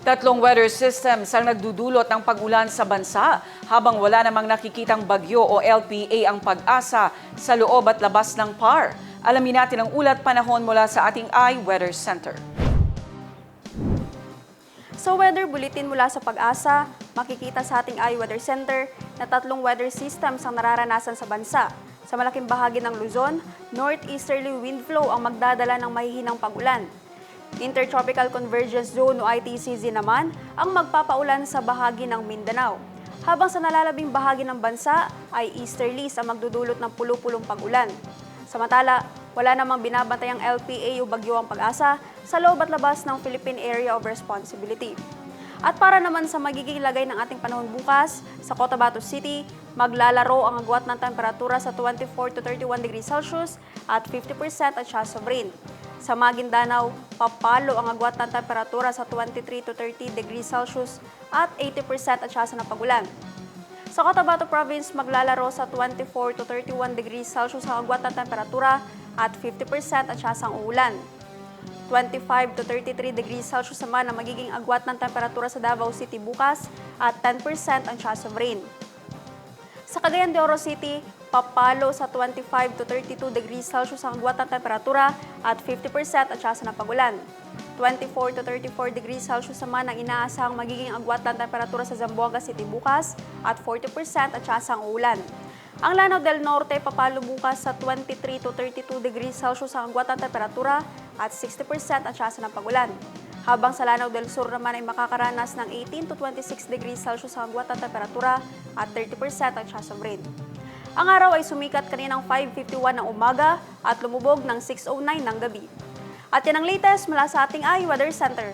Tatlong weather systems ang nagdudulot ng pag-ulan sa bansa habang wala namang nakikitang bagyo o LPA ang pag-asa sa loob at labas ng PAR. Alamin natin ang ulat panahon mula sa ating iWeather Center. Sa weather bulletin mula sa pag-asa, makikita sa ating iWeather Center na tatlong weather systems ang nararanasan sa bansa. Sa malaking bahagi ng Luzon, northeasterly wind flow ang magdadala ng mahihinang pag-ulan. Intertropical Convergence Zone o ITCZ naman ang magpapaulan sa bahagi ng Mindanao. Habang sa nalalabing bahagi ng bansa ay easterlies ang magdudulot ng pulu-pulong pag-ulan. Samantala, wala namang binabantayang LPA o bagyo ang pag-asa sa loob at labas ng Philippine Area of Responsibility. At para naman sa magiging lagay ng ating panahon bukas, sa Cotabato City, maglalaro ang agwat ng temperatura sa 24 to 31 degrees Celsius at 50% at chance of rain. Sa Maguindanao, papalo ang agwat temperatura sa 23 to 30 degrees Celsius at 80% at chance ng pagulan. Sa Cotabato Province, maglalaro sa 24 to 31 degrees Celsius ang agwat temperatura at 50% at chance ang uulan. 25 to 33 degrees Celsius naman ang magiging agwat ng temperatura sa Davao City bukas at 10% ang chance of rain. Sa Cagayan de Oro City, papalo sa 25 to 32 degrees Celsius ang agwat ng temperatura at 50% at chance ng pagulan. 24 to 34 degrees Celsius naman ang inaasahang magiging agwat ng temperatura sa Zamboanga City bukas at 40% at chance ang ulan. Ang Lanao del Norte papalo bukas sa 23 to 32 degrees Celsius ang agwat ng temperatura at 60% at chance ng pagulan. Habang sa Lanao del Sur naman ay makakaranas ng 18 to 26 degrees Celsius ang agwat ng temperatura at 30% ang chance of rain. Ang araw ay sumikat kaninang 5.51 ng umaga at lumubog ng 6.09 ng gabi. At yan ang latest mula sa ating iWeather Center.